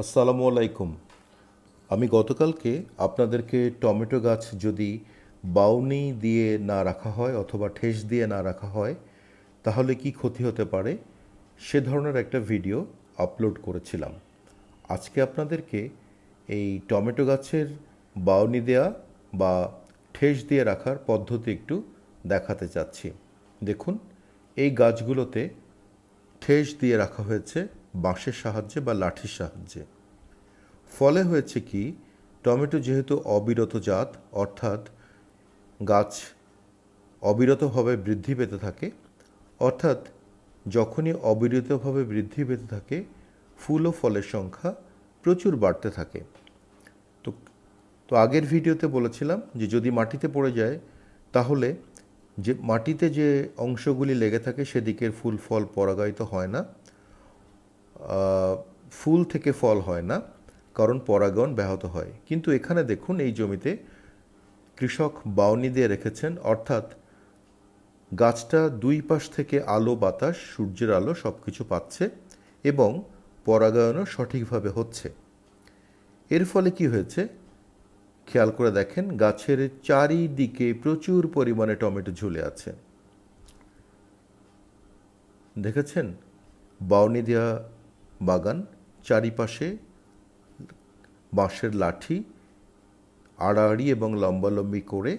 আসসালামু আলাইকুম। আমি গতকালকে আপনাদেরকে টমেটো গাছ যদি বাউনি দিয়ে না রাখা হয় অথবা ঠেস দিয়ে না রাখা হয়, তাহলে কি ক্ষতি হতে পারে? সে ধরনের একটা ভিডিও আপলোড করেছিলাম। আজকে আপনাদেরকে এই টমেটো গাছের বাউনি দেয়া বা ঠেস দিয়ে রাখার পদ্ধতি একটু দেখাতে চাচ্ছি। দেখুন, এই গাছগুলোতে ঠেস দিয়ে রাখা হয়েছে। বাঁশের সাহায্যে বা লাঠির সাহায্যে। ফলে হয়েছে কি, টমেটো যেহেতু অবিরত জাত, অর্থাৎ গাছ অবিরতভাবে বৃদ্ধি পেতে থাকে, অর্থাৎ যখনই অবিরতভাবে বৃদ্ধি পেতে থাকে, ফুল ও ফলের সংখ্যা প্রচুর বাড়তে থাকে। তো তো আগের ভিডিওতে বলেছিলাম যে যদি মাটিতে পড়ে যায়, তাহলে যে মাটিতে যে অংশগুলি লেগে থাকে সেদিকের ফুল ফল পরাগায়িত হয় না। ফুল থেকে ফল হয় না, কারণ পরাগণ ব্যাহত হয়। কিন্তু এখানে দেখুন, এই জমিতে কৃষক বাউনি দিয়ে রেখেছেন, অর্থাৎ গাছটা দুই পাশ থেকে আলো, বাতাস, সূর্যের আলো সব কিছু পাচ্ছে এবং পরাগায়নও সঠিকভাবে হচ্ছে। এর ফলে কি হয়েছে? খেয়াল করে দেখেন, গাছের চারিদিকে প্রচুর পরিমাণে টমেটো ঝুলে আছে। দেখেছেন? বাউনি দেওয়া বাগান চারিপাশে বাঁশের লাঠি আড়াআড়ি এবং লম্বালম্বি করে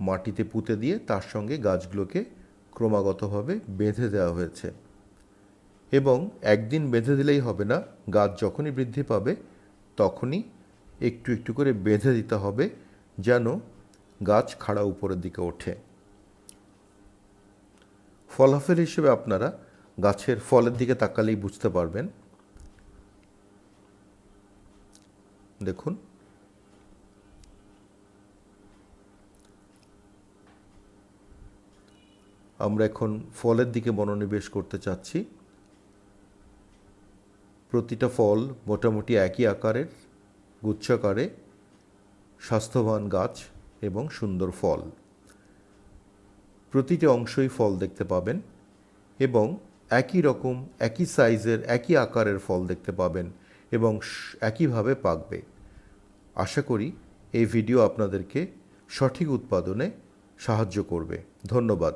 মাটিতে পুঁতে দিয়ে তার সঙ্গে গাছগুলোকে ক্রমাগতভাবে বেঁধে দেওয়া হয়েছে। এবং একদিন বেঁধে দিলেই হবে না, গাছ যখনই বৃদ্ধি পাবে তখনই একটু একটু করে বেঁধে দিতে হবে যেন গাছ খাড়া উপরের দিকে ওঠে। ফলাফল হিসেবে আপনারা গাছের ফলের দিকে তাকালেই বুঝতে পারবেন। দেখুন। আমরা এখন ফলের দিকে মনোনিবেশ করতে চাচ্ছি। প্রতিটা ফল মোটামুটি একই আকারের, গুচ্ছাকারে, স্বাস্থ্যবান গাছ এবং সুন্দর ফল। প্রতিটি অংশই ফল দেখতে পাবেন এবং একই রকম, একই সাইজের, একই আকারের ফল দেখতে পাবেন এবং একইভাবে পাকবে। আশা করি এই ভিডিও আপনাদেরকে সঠিক উৎপাদনে সাহায্য করবে। ধন্যবাদ।